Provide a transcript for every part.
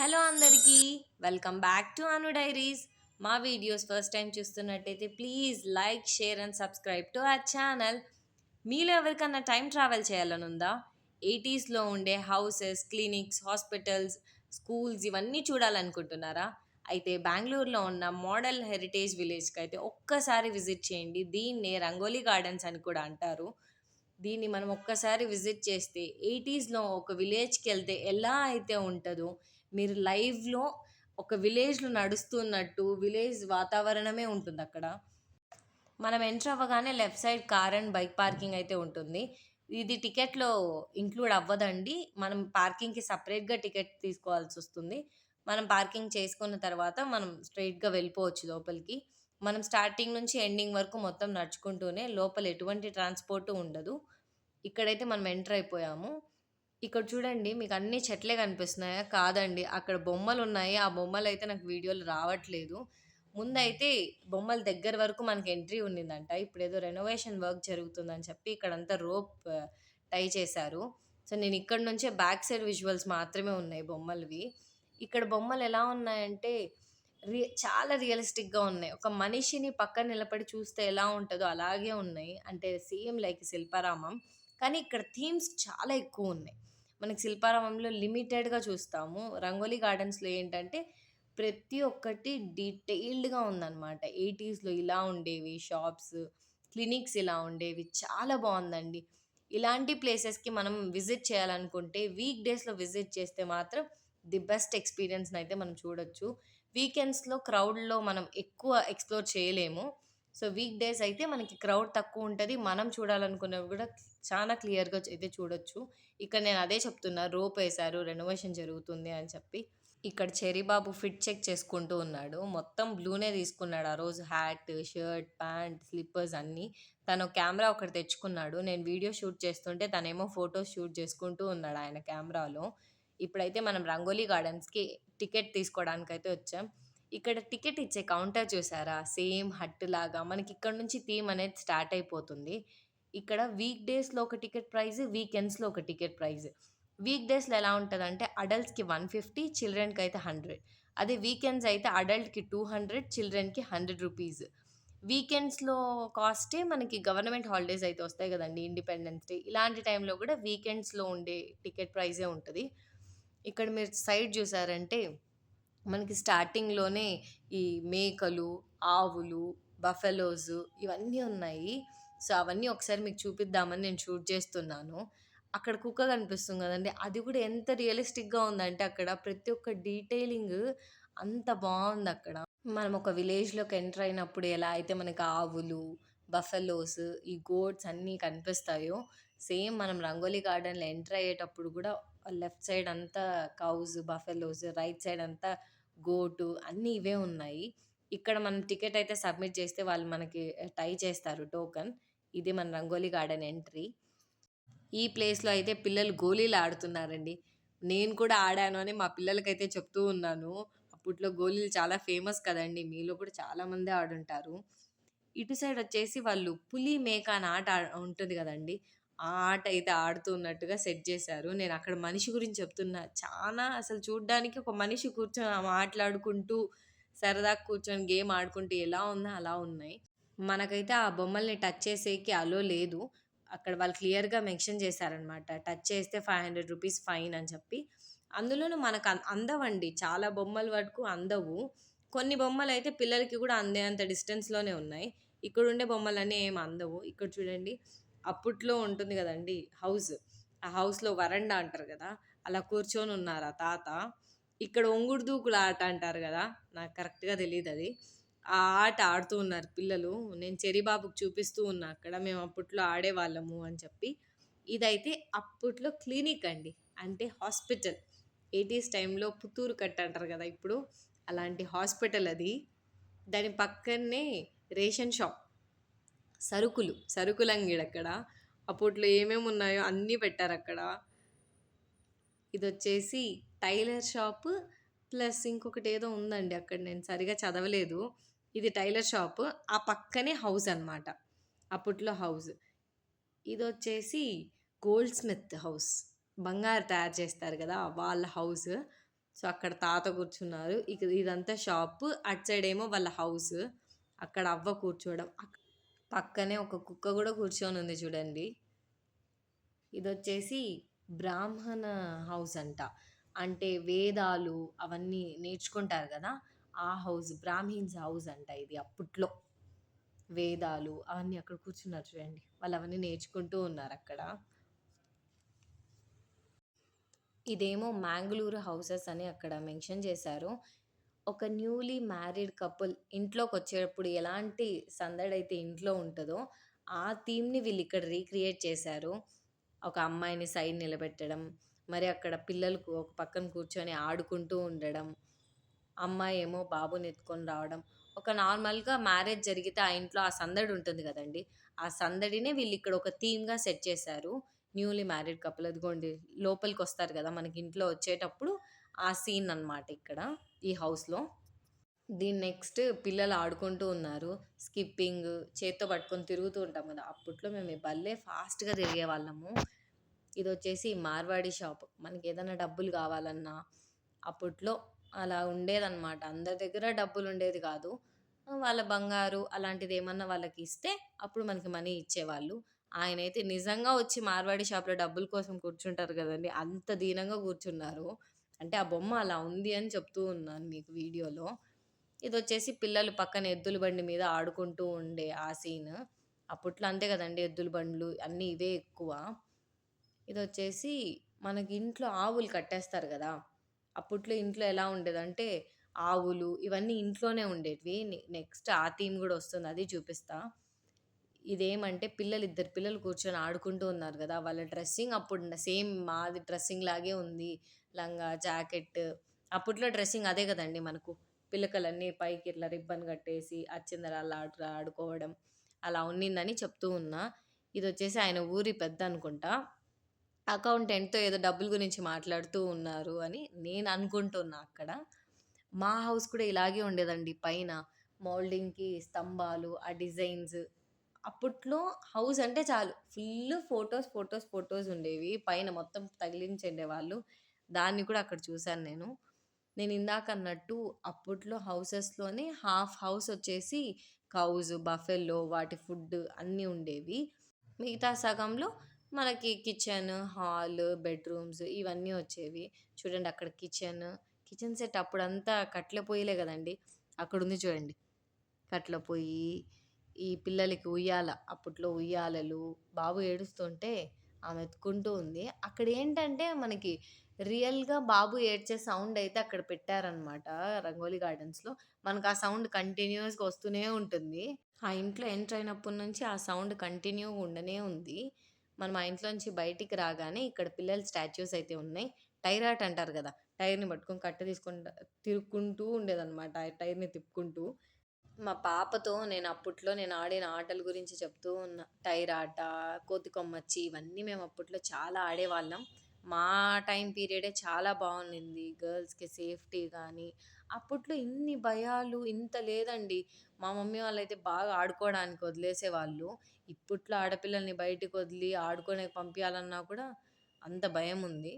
Hello అందరికీ welcome back to Anu diaries. మా videos first time చూస్తున్నట్టయితే please like share and subscribe to our channel. మీలో ఎవరికన్నా time travel చేయాలని ఉందా ఎయిటీస్లో ఉండే హౌసెస్ క్లినిక్స్ హాస్పిటల్స్ స్కూల్స్ ఇవన్నీ చూడాలనుకుంటున్నారా? అయితే బెంగళూరులో ఉన్న మోడల్ హెరిటేజ్ విలేజ్కి అయితే ఒక్కసారి విజిట్ చేయండి. దీన్నే రంగోలీ గార్డెన్స్ అని కూడా అంటారు. దీన్ని మనం ఒక్కసారి విజిట్ చేస్తే ఎయిటీస్లో ఒక విలేజ్కి వెళ్తే ఎలా అయితే ఉంటుందో మీరు లైవ్లో ఒక విలేజ్లో నడుస్తున్నట్టు విలేజ్ వాతావరణమే ఉంటుంది అక్కడ. మనం ఎంటర్ అవ్వగానే left side car and bike parking అయితే ఉంటుంది. ఇది టికెట్లో ఇంక్లూడ్ అవ్వదండి. మనం పార్కింగ్కి సపరేట్గా టికెట్ తీసుకోవాల్సి వస్తుంది. మనం పార్కింగ్ చేసుకున్న తర్వాత మనం స్ట్రైట్గా వెళ్ళిపోవచ్చు లోపలికి. మనం స్టార్టింగ్ నుంచి ఎండింగ్ వరకు మొత్తం నడుచుకుంటూనే లోపల ఎటువంటి ట్రాన్స్పోర్ట్ ఉండదు. ఇక్కడైతే మనం ఎంటర్ అయిపోయాము. ఇక్కడ చూడండి మీకు అన్ని చెట్లే కనిపిస్తున్నాయా? కాదండి. అక్కడ బొమ్మలు ఉన్నాయి. ఆ బొమ్మలు అయితే నాకు వీడియోలు రావట్లేదు. ముందైతే బొమ్మల దగ్గర వరకు మనకి ఎంట్రీ ఉండిందంట ఇప్పుడు ఏదో రెనోవేషన్ వర్క్ జరుగుతుందని చెప్పి ఇక్కడంతా రోప్ టై చేశారు. సో నేను ఇక్కడ నుంచే బ్యాక్ సైడ్ విజువల్స్ మాత్రమే ఉన్నాయి బొమ్మలవి. ఇక్కడ బొమ్మలు ఎలా ఉన్నాయంటే రి చాలా రియలిస్టిక్గా ఉన్నాయి. ఒక మనిషిని పక్కన నిలబడి చూస్తే ఎలా ఉంటుందో అలాగే ఉన్నాయి. అంటే సేమ్ లైక్ శిల్పారామం. కానీ ఇక్కడ థీమ్స్ చాలా ఎక్కువ ఉన్నాయి. మనకి శిల్పారామంలో లిమిటెడ్గా చూస్తాము. రంగోలీ గార్డెన్స్లో ఏంటంటే ప్రతి ఒక్కటి డీటెయిల్డ్గా ఉందన్నమాట. ఎయిటీస్లో ఇలా ఉండేవి షాప్స్ క్లినిక్స్ ఇలా ఉండేవి. చాలా బాగుందండి. ఇలాంటి ప్లేసెస్కి మనం విజిట్ చేయాలనుకుంటే వీక్ డేస్లో విజిట్ చేస్తే మాత్రం ది బెస్ట్ ఎక్స్పీరియన్స్ అయితే మనం చూడొచ్చు. వీకెండ్స్లో క్రౌడ్లో మనం ఎక్కువ ఎక్స్ప్లోర్ చేయలేము. సో వీక్ డేస్ అయితే మనకి క్రౌడ్ తక్కువ ఉంటుంది. మనం చూడాలనుకున్నవి కూడా చాలా క్లియర్గా అయితే చూడొచ్చు. ఇక్కడ నేను అదే చెప్తున్నా రోప్ వేశారు రెనోవేషన్ జరుగుతుంది అని చెప్పి. ఇక్కడ చెరీబాబు ఫిట్ చెక్ చేసుకుంటూ ఉన్నాడు. మొత్తం బ్లూనే తీసుకున్నాడు ఆ రోజు. హ్యాట్ షర్ట్ ప్యాంట్ స్లిప్పర్స్ అన్నీ. తను కెమెరా ఒకటి తెచ్చుకున్నాడు. నేను వీడియో షూట్ చేస్తుంటే తనేమో ఫొటోస్ షూట్ చేసుకుంటూ ఉన్నాడు ఆయన కెమెరాలో. ఇప్పుడైతే మనం రంగోలీ గార్డెన్స్కి టికెట్ తీసుకోవడానికి అయితే వచ్చాం. ఇక్కడ టికెట్ ఇచ్చే కౌంటర్ చూసారా? సేమ్ హట్ లాగా మనకి ఇక్కడ నుంచి థీమ్ అనేది స్టార్ట్ అయిపోతుంది. ఇక్కడ వీక్ డేస్లో ఒక టికెట్ ప్రైజ్ వీకెండ్స్లో ఒక టికెట్ ప్రైజ్. వీక్ డేస్లో ఎలా ఉంటుందంటే అడల్ట్స్కి వన్ ఫిఫ్టీ చిల్డ్రన్కి అయితే హండ్రెడ్. అదే వీకెండ్స్ అయితే అడల్ట్కి టూ హండ్రెడ్ చిల్డ్రన్కి హండ్రెడ్ రూపీస్. వీకెండ్స్లో కాస్టే మనకి గవర్నమెంట్ హాలిడేస్ అయితే వస్తాయి కదండి ఇండిపెండెన్స్ డే. ఇలాంటి టైంలో కూడా వీకెండ్స్లో ఉండే టికెట్ ప్రైజే ఉంటుంది. ఇక్కడ మీరు సైడ్ చూసారంటే మనకి స్టార్టింగ్లోనే ఈ మేకలు ఆవులు బఫెలోస్ ఇవన్నీ ఉన్నాయి. సో అవన్నీ ఒకసారి మీకు చూపిద్దామని నేను షూట్ చేస్తున్నాను. అక్కడ కుక్క కనిపిస్తుంది కదండి. అది కూడా ఎంత రియలిస్టిక్గా ఉందంటే అక్కడ ప్రతి ఒక్క డీటెయిలింగ్ అంత బాగుంది అక్కడ. మనం ఒక విలేజ్లోకి ఎంటర్ అయినప్పుడు ఎలా అయితే మనకి ఆవులు బఫెలోస్ ఈ గోడ్స్ అన్నీ కనిపిస్తాయో సేమ్ మనం రంగోలీ గార్డెన్లో ఎంటర్ అయ్యేటప్పుడు కూడా లెఫ్ట్ సైడ్ అంతా కౌస్ బఫెలోస్ రైట్ సైడ్ అంతా గోటు అన్నీ ఇవే ఉన్నాయి. ఇక్కడ మనం టికెట్ అయితే సబ్మిట్ చేస్తే వాళ్ళు మనకి టై చేస్తారు టోకన్. ఇది మన రంగోలీ గార్డెన్ ఎంట్రీ. ఈ ప్లేస్లో అయితే పిల్లలు గోళీలు ఆడుతున్నారండి. నేను కూడా ఆడాను అని మా పిల్లలకైతే చెప్తూ ఉన్నాను. అప్పట్లో గోళీలు చాలా ఫేమస్ కదండి. మీలో కూడా చాలామంది ఆడుంటారు. ఇటు సైడ్ వచ్చేసి వాళ్ళు పులి మేక అని ఆట ఉంటుంది కదండి. ఆ ఆట అయితే ఆడుతున్నట్టుగా సెట్ చేశారు. నేను అక్కడ మనిషి గురించి చెప్తున్నా. చాలా అసలు చూడ్డానికి ఒక మనిషి కూర్చొని మాట్లాడుకుంటూ సరదా కూర్చొని గేమ్ ఆడుకుంటూ ఎలా ఉందో అలా ఉన్నాయి. మనకైతే ఆ బొమ్మల్ని టచ్ చేసేకి అలో లేదు. అక్కడ వాళ్ళు క్లియర్గా మెన్షన్ చేశారనమాట టచ్ చేస్తే ఫైవ్ హండ్రెడ్ రూపీస్ ఫైన్ అని చెప్పి. అందులోనూ మనకు అందవండి. చాలా బొమ్మల వరకు అందవు. కొన్ని బొమ్మలు అయితే పిల్లలకి కూడా అందేంత డిస్టెన్స్లోనే ఉన్నాయి. ఇక్కడ ఉండే బొమ్మలన్నీ ఏం అందవు. ఇక్కడ చూడండి. అప్పట్లో ఉంటుంది కదండి హౌస్. ఆ హౌస్లో వరండా అంటారు కదా అలా కూర్చొని ఉన్నారు ఆ తాత. ఇక్కడ ఒంగుడు దూకుల ఆట అంటారు కదా నాకు కరెక్ట్గా తెలియదు అది. ఆ ఆట ఆడుతూ ఉన్నారు పిల్లలు. నేను చెరిబాబుకి చూపిస్తూ ఉన్నా అక్కడ మేము అప్పట్లో ఆడేవాళ్ళము అని చెప్పి. ఇదైతే అప్పట్లో క్లినిక్ అండి అంటే హాస్పిటల్. ఎయిటీస్ టైంలో పుత్తూరు కట్ట అంటారు కదా ఇప్పుడు అలాంటి హాస్పిటల్ అది. దాని పక్కనే రేషన్ షాప్. సరుకులు సరుకులు అంగిడి అక్కడ అప్పట్లో ఏమేమి ఉన్నాయో అన్నీ పెట్టారు అక్కడ ఇది వచ్చేసి టైలర్ షాప్ ప్లస్ ఇంకొకటి ఏదో ఉందండి అక్కడ నేను సరిగా చదవలేదు. ఇది టైలర్ షాప్. ఆ పక్కనే హౌస్ అనమాట అప్పట్లో హౌస్. ఇది వచ్చేసి గోల్డ్ స్మిత్ హౌస్. బంగారు తయారు చేస్తారు కదా వాళ్ళ హౌస్. సో అక్కడ తాత కూర్చున్నారు. ఇక ఇదంతా షాప్. అటు సైడ్ ఏమో వాళ్ళ హౌస్. అక్కడ అవ్వ కూర్చోవడం. అక్- పక్కనే ఒక కుక్క కూడా కూర్చొని ఉంది చూడండి. ఇది వచ్చేసి బ్రాహ్మణ హౌస్ అంట. అంటే వేదాలు అవన్నీ నేర్చుకుంటారు కదా ఆ హౌస్ బ్రాహ్మిన్స్ హౌస్ అంట ఇది అప్పట్లో. వేదాలు అవన్నీ అక్కడ కూర్చున్నారు చూడండి. వాళ్ళు అవన్నీ నేర్చుకుంటూ ఉన్నారు అక్కడ. ఇదేమో మ్యాంగ్లూరు హౌసెస్ అని అక్కడ మెన్షన్ చేశారు. ఒక న్యూలీ మ్యారీడ్ కపుల్ ఇంట్లోకి వచ్చేటప్పుడు ఎలాంటి సందడి అయితే ఇంట్లో ఉంటుందో ఆ థీమ్ని వీళ్ళు ఇక్కడ రీక్రియేట్ చేశారు. ఒక అమ్మాయిని సైడ్ నిలబెట్టడం మరి అక్కడ పిల్లలు ఒక పక్కన కూర్చొని ఆడుకుంటూ ఉండడం అమ్మాయి ఏమో బాబుని ఎత్తుకొని రావడం. ఒక నార్మల్గా మ్యారేజ్ జరిగితే ఆ ఇంట్లో ఆ సందడి ఉంటుంది కదండి. ఆ సందడినే వీళ్ళు ఇక్కడ ఒక థీమ్గా సెట్ చేశారు. Newly married couple. అదిగోండి లోపలికి వస్తారు కదా మనకి ఇంట్లో వచ్చేటప్పుడు ఆ సీన్ అన్నమాట ఇక్కడ. ఈ హౌస్లో. దీని నెక్స్ట్ పిల్లలు ఆడుకుంటూ ఉన్నారు. స్కిప్పింగ్ చేత్తో పట్టుకొని తిరుగుతూ ఉంటాం కదా. అప్పట్లో మేము ఈ భలే ఫాస్ట్గా తిరిగే వాళ్ళము. ఇది వచ్చేసి మార్వాడి షాప్. మనకి ఏదైనా డబ్బులు కావాలన్నా అప్పట్లో అలా ఉండేదన్నమాట. అందరి దగ్గర డబ్బులు ఉండేది కాదు. వాళ్ళ బంగారు అలాంటిది ఏమన్నా వాళ్ళకి ఇస్తే అప్పుడు మనకి మనీ ఇచ్చేవాళ్ళు. ఆయన అయితే నిజంగా వచ్చి మార్వాడి షాప్లో డబ్బుల కోసం కూర్చుంటారు కదండి. అంత దీనంగా కూర్చున్నారు. అంటే ఆ బొమ్మ అలా ఉంది అని చెప్తూ ఉన్నాను మీకు వీడియోలో. ఇది వచ్చేసి పిల్లలు పక్కన ఎద్దుల బండి మీద ఆడుకుంటూ ఉండే ఆ సీన్. అప్పట్లో అంతే కదండి ఎద్దుల బండ్లు అన్నీ ఇవే ఎక్కువ. ఇది వచ్చేసి మనకి ఇంట్లో ఆవులు కట్టేస్తారు కదా. అప్పట్లో ఇంట్లో ఎలా ఉండేదంటే ఆవులు ఇవన్నీ ఇంట్లోనే ఉండేటివి. నెక్స్ట్ ఆ థీమ్ కూడా వస్తుంది అది చూపిస్తా. ఇదేమంటే పిల్లలు ఇద్దరు పిల్లలు కూర్చొని ఆడుకుంటూ ఉన్నారు కదా వాళ్ళ డ్రెస్సింగ్ అప్పుడు సేమ్ మాది డ్రెస్సింగ్ లాగే ఉంది లంగా జాకెట్ అప్పట్లో డ్రెస్సింగ్ అదే కదండి మనకు. పిల్లకలన్నీ పైకి ఇట్లా రిబ్బన్ కట్టేసి అచ్చిందరాలు అలా ఆడుకోవడం అలా ఉన్నిందని చెప్తూ ఉన్నా. ఇది వచ్చేసి ఆయన ఊరి పెద్ద అనుకుంటా. అకౌంటెంట్తో ఏదో డబ్బుల గురించి మాట్లాడుతూ ఉన్నారు అని నేను అనుకుంటున్నా అక్కడ. మా హౌస్ కూడా ఇలాగే ఉండేదండి పైన. మౌల్డింగ్కి స్తంభాలు ఆ డిజైన్స్ అప్పట్లో హౌస్ అంటే చాలు. ఫుల్ ఫొటోస్ ఫొటోస్ ఫొటోస్ ఉండేవి. పైన మొత్తం తగిలించండే వాళ్ళు. దాన్ని కూడా అక్కడ చూశాను నేను. నేను ఇందాక అన్నట్టు అప్పట్లో హౌసెస్లోనే హాఫ్ హౌస్ వచ్చేసి కౌజ్ బఫెల్లో వాటి ఫుడ్ అన్నీ ఉండేవి. మిగతా సగంలో మనకి కిచెన్ హాల్ బెడ్రూమ్స్ ఇవన్నీ వచ్చేవి. చూడండి అక్కడ కిచెన్. కిచెన్ సెట్ అప్పుడంతా కట్ల పొయ్యిలే కదండి. అక్కడ ఉంది చూడండి. కట్ల పొయ్యి ఈ పిల్లలకి ఉయ్యాల అప్పట్లో ఉయ్యాలలు బాబు ఏడుస్తుంటే ఆమె ఎత్తుకుంటూ ఉంది. అక్కడ ఏంటంటే మనకి రియల్గా బాబు ఏడ్చే సౌండ్ అయితే అక్కడ పెట్టారనమాట రంగోలీ గార్డెన్స్లో. మనకు ఆ సౌండ్ కంటిన్యూస్గా వస్తూనే ఉంటుంది. ఆ ఇంట్లో ఎంటర్ అయినప్పటి నుంచి ఆ సౌండ్ కంటిన్యూగా ఉండనే ఉంది. మనం ఆ ఇంట్లో నుంచి బయటికి రాగానే ఇక్కడ పిల్లల స్టాచ్యూస్ అయితే ఉన్నాయి. టైర్ అంటారు కదా టైర్ని పట్టుకొని కట్ట తీసుకుంటా తిరుక్కుంటూ ఉండేదన్నమాట. ఆ టైర్ని తిప్పుకుంటూ. మా పాపతో నేను అప్పట్లో నేను ఆడిన ఆటల గురించి చెప్తూ ఉన్నా. టైర్ ఆట కోతి కొమ్మచ్చి ఇవన్నీ మేము అప్పట్లో చాలా ఆడేవాళ్ళం. మా టైం పీరియడే చాలా బాగుండింది. గర్ల్స్కి సేఫ్టీ కానీ అప్పట్లో ఇన్ని భయాలు ఇంత లేదండి. మా మమ్మీ వాళ్ళైతే బాగా ఆడుకోవడానికి వదిలేసేవాళ్ళు. ఇప్పట్లో ఆడపిల్లల్ని బయటకు వదిలి ఆడుకోనే పంపించాలన్నా కూడా అంత భయం ఉంది.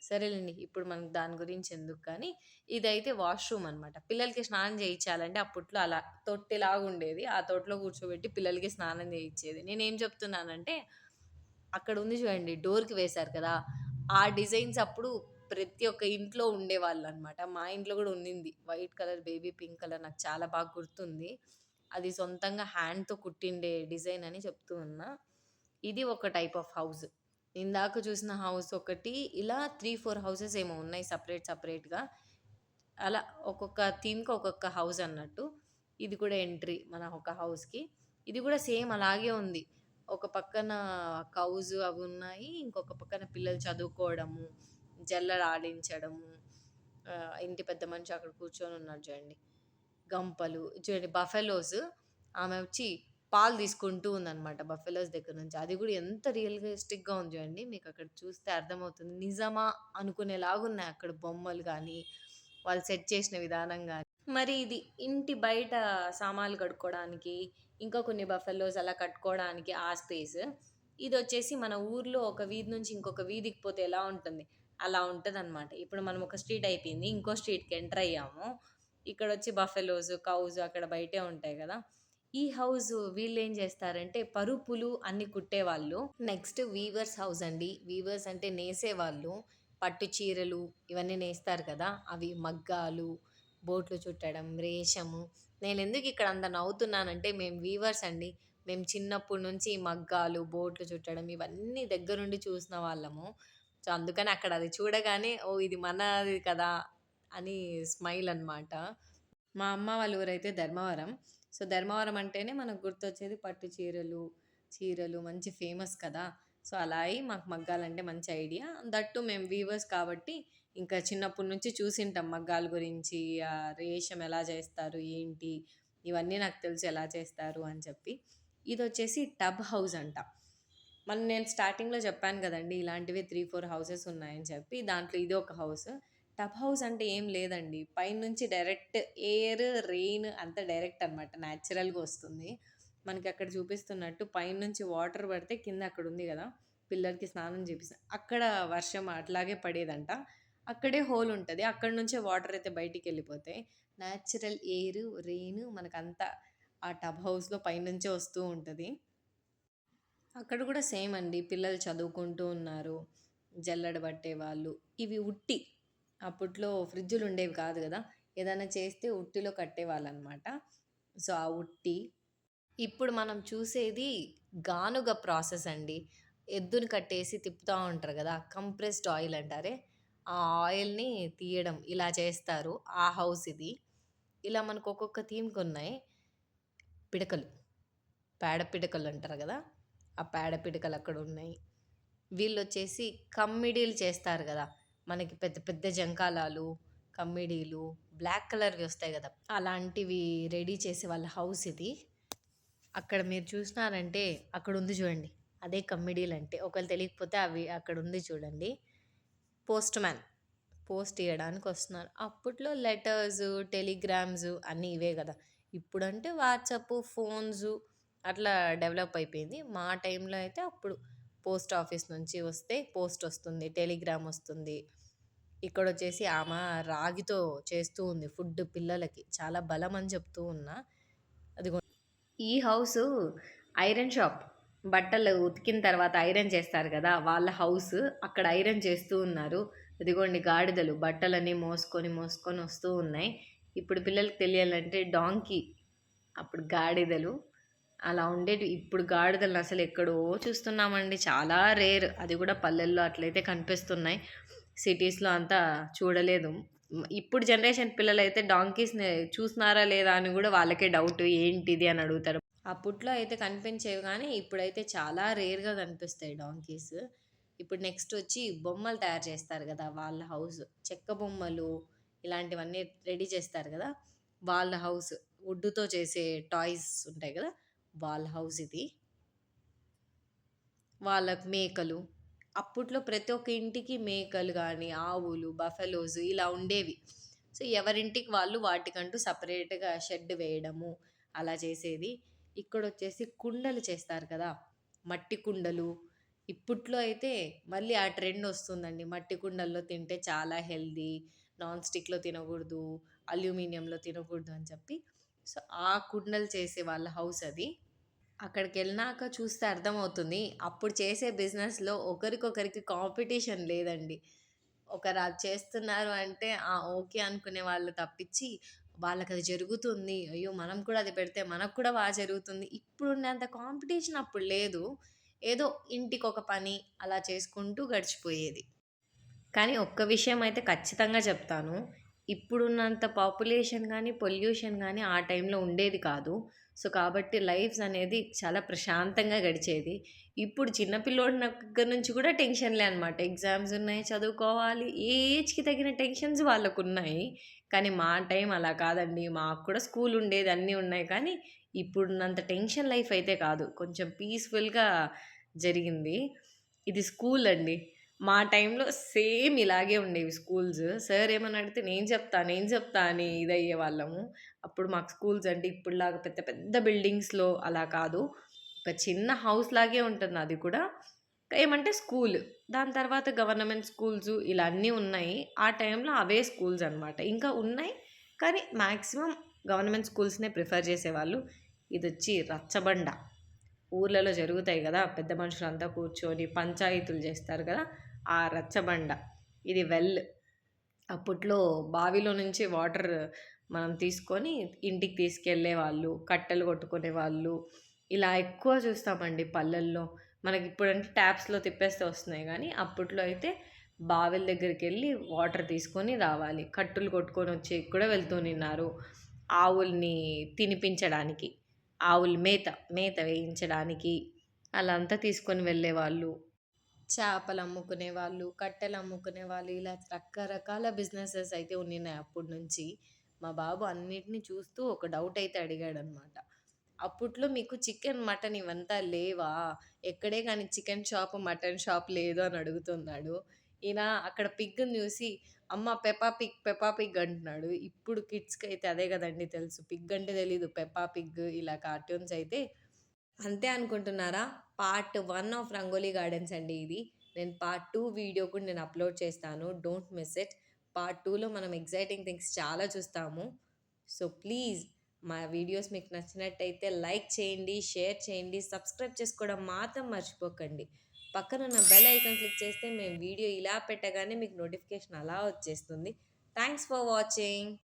సరేలేండి. ఇప్పుడు మనకు దాని గురించి ఎందుకు కానీ ఇదైతే వాష్రూమ్ అనమాట పిల్లలకి స్నానం చేయించాలంటే అప్పట్లో అలా తొట్టెలాగా ఉండేది. ఆ తొట్టిలో కూర్చోబెట్టి పిల్లలకి స్నానం చేయించేది నేను ఏం చెప్తున్నానంటే అక్కడ ఉంది చూడండి డోర్కి వేశారు కదా. ఆ డిజైన్స్ అప్పుడు ప్రతి ఒక్క ఇంట్లో ఉండేవాళ్ళు అనమాట మా ఇంట్లో కూడా ఉండింది. White colour baby pink colour నాకు చాలా బాగా గుర్తుంది. అది సొంతంగా హ్యాండ్తో కుట్టిండే డిజైన్ అని చెప్తూ ఉన్నా. ఇది ఒక టైప్ ఆఫ్ హౌస్. ఇందాక చూసిన హౌస్ ఒకటి ఇలా త్రీ ఫోర్ హౌసెస్ ఏమో ఉన్నాయి సపరేట్ సపరేట్గా అలా ఒక్కొక్క థీమ్కి ఒక్కొక్క హౌస్ అన్నట్టు. ఇది కూడా ఎంట్రీ మన ఒక హౌస్కి ఇది కూడా సేమ్ అలాగే ఉంది. ఒక పక్కన కౌజ్ అవి ఉన్నాయి ఇంకొక పక్కన పిల్లలు చదువుకోవడము జల్లలు ఆడించడము ఇంటి పెద్ద మనిషి అక్కడ కూర్చొని ఉన్నారు చూడండి. గంపలు చూడండి బఫెలోస్ ఆమె వచ్చి పాలు తీసుకుంటూ ఉందన్నమాట బఫెలోస్ దగ్గర నుంచి. అది కూడా ఎంత రియలిస్టిక్గా ఉంది చూడండి. మీకు అక్కడ చూస్తే అర్థమవుతుంది. నిజమా అనుకునేలాగా ఉన్నాయి అక్కడ బొమ్మలు కానీ వాళ్ళు సెట్ చేసిన విధానం కానీ మరి ఇది ఇంటి బయట సామాన్లు కడుక్కోవడానికి ఇంకా కొన్ని బఫెలోస్ అలా కట్టుకోవడానికి ఆ స్పేస్. ఇది వచ్చేసి మన ఊర్లో ఒక వీధి నుంచి ఇంకొక వీధికి పోతే ఎలా ఉంటుంది? అలా ఉంటుంది అనమాట ఇప్పుడు మనం ఒక స్ట్రీట్ అయిపోయింది. ఇంకో స్ట్రీట్‌కి ఎంటర్ అయ్యాము. ఇక్కడ వచ్చి బఫెలోస్, కౌజ్ అక్కడ బయటే ఉంటాయి కదా. ఈ హౌస్ వీళ్ళు ఏం చేస్తారంటే పరుపులు అన్ని కుట్టేవాళ్ళు. నెక్స్ట్ వీవర్స్ హౌస్ అండి. వీవర్స్ అంటే నేసేవాళ్ళు. పట్టు చీరలు ఇవన్నీ నేస్తారు కదా! అవి మగ్గాలు, బోట్లు చుట్టడం, రేషము. నేనెందుకు ఇక్కడ అంత నవ్వుతున్నానంటే మేము వీవర్స్ అండి. మేము చిన్నప్పటి నుంచి మగ్గాలు, బోట్లు చుట్టడం ఇవన్నీ దగ్గరుండి చూసిన వాళ్ళము. సో, అందుకని అక్కడ అది చూడగానే ఓ ఇది మనది కదా! అని స్మైల్ అనమాట. మా అమ్మ వాళ్ళ ఊరైతే ధర్మవరం. సో, ధర్మవరం అంటేనే మనకు గుర్తొచ్చేది పట్టు చీరలు, చీరలు మంచి ఫేమస్ కదా! సో, అలా అయి మాకు మగ్గాలంటే మంచి ఐడియా. దట్ టూ మేము వీవర్స్ కాబట్టి ఇంకా చిన్నప్పటి నుంచి చూసింటాం మగ్గాల గురించి, ఆ రేషం ఎలా చేస్తారు, ఏంటి ఇవన్నీ నాకు తెలుసు ఎలా చేస్తారు అని చెప్పి. ఇది వచ్చేసి టబ్ హౌస్ అంట. మళ్ళీ నేను స్టార్టింగ్‌లో చెప్పాను కదండి ఇలాంటివి 3, 4 హౌసెస్ ఉన్నాయని చెప్పి. దాంట్లో ఇది ఒక హౌస్. టబ్ హౌస్ అంటే ఏం లేదండి. పైనుంచి డైరెక్ట్ ఎయిర్, రెయిన్ అంతా డైరెక్ట్ అనమాట. న్యాచురల్‌గా వస్తుంది. మనకి అక్కడ చూపిస్తున్నట్టు పైనుంచి వాటర్ పడితే కింద అక్కడ ఉంది కదా పిల్లలకి స్నానం చేపిస్తా అక్కడ వర్షం అట్లాగే పడేదంట. అక్కడే హోల్ ఉంటుంది అక్కడి నుంచే వాటర్ అయితే బయటికి వెళ్ళిపోతాయి న్యాచురల్ ఎయిర్, రెయిన్ మనకంతా ఆ టబ్ హౌస్‌లో పైనుంచే వస్తూ ఉంటుంది అక్కడ కూడా సేమ్ అండి. పిల్లలు చదువుకుంటూ ఉన్నారు. జల్లడబట్టే పట్టేవాళ్ళు. ఇవి ఉట్టి. అప్పట్లో ఫ్రిడ్జులు ఉండేవి కాదు కదా ఏదైనా చేస్తే ఉట్టిలో కట్టేవాళ్ళనమాట. సో, ఆ ఉట్టి. ఇప్పుడు మనం చూసేది గానుగ ప్రాసెస్ అండి. ఎద్దుని కట్టేసి తిప్పుతూ ఉంటారు కదా కంప్రెస్డ్ ఆయిల్ అంటారే. ఆ ఆయిల్‌ని తీయడం ఇలా చేస్తారు. ఆ హౌస్ ఇది. ఇలా మనకు ఒక్కొక్క థీమ్కి ఉన్నాయి పిడకలు. పేడ పిడకలు అంటారు కదా ఆ పేడ పిడకలు వీళ్ళు వచ్చేసి కమ్మిడీలు చేస్తారు కదా మనకి పెద్ద పెద్ద జంకాలాలు, కమ్మిడీలు బ్లాక్ కలర్‌వి వస్తాయి కదా అలాంటివి రెడీ చేసే వాళ్ళ హౌస్ ఇది. అక్కడ మీరు చూసినారంటే అక్కడ ఉంది చూడండి. అదే కమ్మిడీలంటే. ఒకవేళ తెలియకపోతే అవి అక్కడ ఉంది చూడండి. Post man. పోస్ట్ ఇవ్వడానికి వస్తున్నారు. అప్పట్లో లెటర్స్, టెలిగ్రామ్స్ అన్నీ ఇవే కదా ఇప్పుడంటే వాట్సాప్, ఫోన్స్ అట్లా డెవలప్ అయిపోయింది. మా టైంలో అయితే అప్పుడు పోస్ట్ ఆఫీస్ నుంచి వస్తే పోస్ట్ వస్తుంది. టెలిగ్రామ్ వస్తుంది. ఇక్కడ వచ్చేసి ఆమె రాగితో చేస్తూ ఉంది ఫుడ్ పిల్లలకి. చాలా బలం అని చెప్తూ ఉన్నా. అదిగో ఈ హౌస్ ఐరన్ షాప్. బట్టలు ఉతికిన తర్వాత ఐరన్ చేస్తారు కదా వాళ్ళ హౌస్. అక్కడ ఐరన్ చేస్తూ ఉన్నారు. ఇదిగోండి గాడిదలు బట్టలన్నీ మోసుకొని, మోసుకొని వస్తూ ఉన్నాయి. ఇప్పుడు పిల్లలకు తెలియాలంటే డాంకీ. అప్పుడు గాడిదలు. అలా ఉండేవి ఇప్పుడు గాడిదలను అసలు ఎక్కడో చూస్తున్నామండి. చాలా రేర్. అది కూడా పల్లెల్లో అట్లయితే కనిపిస్తున్నాయి. సిటీస్‌లో అంతా చూడలేదు. ఇప్పుడు జనరేషన్ పిల్లలైతే డాంకీస్‌ని చూసినారా లేదా అని కూడా వాళ్ళకే డౌట్ ఏంటిది అని అడుగుతారు. అప్పట్లో అయితే కనిపించేవి కానీ ఇప్పుడైతే చాలా రేర్‌గా కనిపిస్తాయి డాంకీస్. ఇప్పుడు నెక్స్ట్ వచ్చి బొమ్మలు తయారు చేస్తారు కదా వాళ్ళ హౌస్. చెక్క బొమ్మలు ఇలాంటివన్నీ రెడీ చేస్తారు కదా వాళ్ళ హౌస్. వుడ్డుతో చేసే టాయ్స్ ఉంటాయి కదా వాళ్ళ హౌస్ ఇది. వాళ్ళకు మేకలు. అప్పట్లో ప్రతి ఒక్క ఇంటికి మేకలు కానీ ఆవులు, బఫెలోస్ ఇలా ఉండేవి. సో, ఎవరింటికి వాళ్ళు వాటికంటూ సపరేట్గా షెడ్ వేయడము అలా చేసేది. ఇక్కడ వచ్చేసి కుండలు చేస్తారు కదా! మట్టి కుండలు. ఇప్పట్లో అయితే మళ్ళీ ఆ ట్రెండ్ వస్తుందండి. మట్టి కుండల్లో తింటే చాలా హెల్దీ నాన్ స్టిక్‌లో తినకూడదు. అల్యూమినియంలో తినకూడదు అని చెప్పి. సో, ఆ కుండలు చేసే వాళ్ళ హౌస్ అది. అక్కడికి వెళ్ళినాక చూస్తే అర్థమవుతుంది. అప్పుడు చేసే బిజినెస్‌లో ఒకరికొకరికి కాంపిటీషన్ లేదండి. ఒకరు అది చేస్తున్నారు అంటే ఆ! ఓకే అనుకునే వాళ్ళు తప్పించి, వాళ్ళకి అది జరుగుతుంది. అయ్యో! మనం కూడా అది పెడితే మనకు కూడా బాగా జరుగుతుంది. ఇప్పుడున్నంత కాంపిటీషన్ అప్పుడు లేదు. ఏదో ఇంటికొక పని అలా చేసుకుంటూ గడిచిపోయేది. కానీ ఒక్క విషయం అయితే ఖచ్చితంగా చెప్తాను. ఇప్పుడున్నంత పాపులేషన్ కానీ పొల్యూషన్ కానీ ఆ టైంలో ఉండేది కాదు. సో, కాబట్టి లైఫ్స్ అనేది చాలా ప్రశాంతంగా గడిచేది. ఇప్పుడు చిన్నపిల్లోడి దగ్గర నుంచి కూడా టెన్షన్‌లే అనమాట. ఎగ్జామ్స్ ఉన్నాయి, చదువుకోవాలి. ఏ ఏజ్‌కి తగిన టెన్షన్స్ వాళ్ళకు ఉన్నాయి కానీ మా టైం అలా కాదండి. మాకు కూడా స్కూల్ ఉండేది, అన్నీ ఉన్నాయి. కానీ ఇప్పుడున్నంత టెన్షన్ లైఫ్ అయితే కాదు. కొంచెం పీస్‌ఫుల్‌గా జరిగింది. ఇది స్కూల్ అండి. మా టైంలో సేమ్ ఇలాగే ఉండేవి స్కూల్స్. సార్ ఏమని అడిగితే నేను చెప్తా, నేను చెప్తా అని ఇదయ్యేవాళ్ళము. అప్పుడు మాకు స్కూల్స్ అంటే ఇప్పుడులాగా పెద్ద పెద్ద బిల్డింగ్స్‌లో అలా కాదు. ఒక చిన్న హౌస్ లాగే ఉంటుంది అది కూడా. ఏమంటే స్కూల్. దాని తర్వాత గవర్నమెంట్ స్కూల్స్ ఇలా అన్నీ ఉన్నాయి. ఆ టైంలో అవే స్కూల్స్ అనమాట. ఇంకా ఉన్నాయి. కానీ మ్యాక్సిమం గవర్నమెంట్ స్కూల్స్‌నే ప్రిఫర్ చేసేవాళ్ళు. ఇది వచ్చి రచ్చబండ. ఊర్లలో జరుగుతాయి కదా పెద్ద మనుషులంతా కూర్చొని పంచాయతీలు చేస్తారు కదా! ఆ రచ్చబండ. ఇది వెల్. అప్పట్లో బావిలో నుంచి వాటర్ మనం తీసుకొని ఇంటికి తీసుకెళ్ళేవాళ్ళు. కట్టెలు కొట్టుకునేవాళ్ళు. ఇలా ఎక్కువ చూస్తామండి పల్లెల్లో. మనకి ఇప్పుడంటే ట్యాప్స్‌లో తిప్పేస్తే వస్తున్నాయి కానీ అప్పట్లో అయితే బావిల దగ్గరికి వెళ్ళి వాటర్ తీసుకొని రావాలి. కట్టులు కొట్టుకొని వచ్చి కూడా వెళ్తూనిన్నారు. ఆవుల్ని తినిపించడానికి. ఆవుల మేత, మేత వేయించడానికి అలా అంతా తీసుకొని వెళ్ళేవాళ్ళు. చేపలు అమ్ముకునే వాళ్ళు కట్టెలు అమ్ముకునే వాళ్ళు ఇలా రకరకాల బిజినెసెస్ అయితే ఉన్నాయి అప్పటి నుంచి. మా బాబు అన్నిటిని చూస్తూ ఒక డౌట్ అయితే అడిగాడనమాట. అప్పట్లో మీకు చికెన్, మటన్ ఇవంతా లేవా? ఎక్కడే కానీ చికెన్ షాప్, మటన్ షాప్ లేదు అని అడుగుతున్నాడు. ఈయన అక్కడ పిగ్‌ని చూసి అమ్మ పెపా పిగ్, పెపా పిగ్ అంటున్నాడు. ఇప్పుడు కిడ్స్కి అయితే అదే కదండి తెలుసు. పిగ్ అంటే తెలీదు. పెపా పిగ్ ఇలా కార్టూన్స్ అయితే అంతే అనుకుంటున్నారా? Part one of Rangoli gardens అండి ఇది. నేను పార్ట్ టూ వీడియో కూడా నేను అప్‌లోడ్ చేస్తాను. Don't miss it. పార్ట్ టూలో మనం ఎగ్జైటింగ్ థింగ్స్ చాలా చూస్తాము. సో, ప్లీజ్ మా వీడియోస్ మీకు నచ్చినట్టయితే లైక్ చేయండి, షేర్ చేయండి, సబ్స్క్రైబ్ చేసుకోవడం మాత్రం మర్చిపోకండి. పక్కనున్న బెల్ ఐకాన్ క్లిక్ చేస్తే మేము వీడియో ఇలా పెట్టగానే మీకు నోటిఫికేషన్ అలా వచ్చేస్తుంది. Thanks for watching.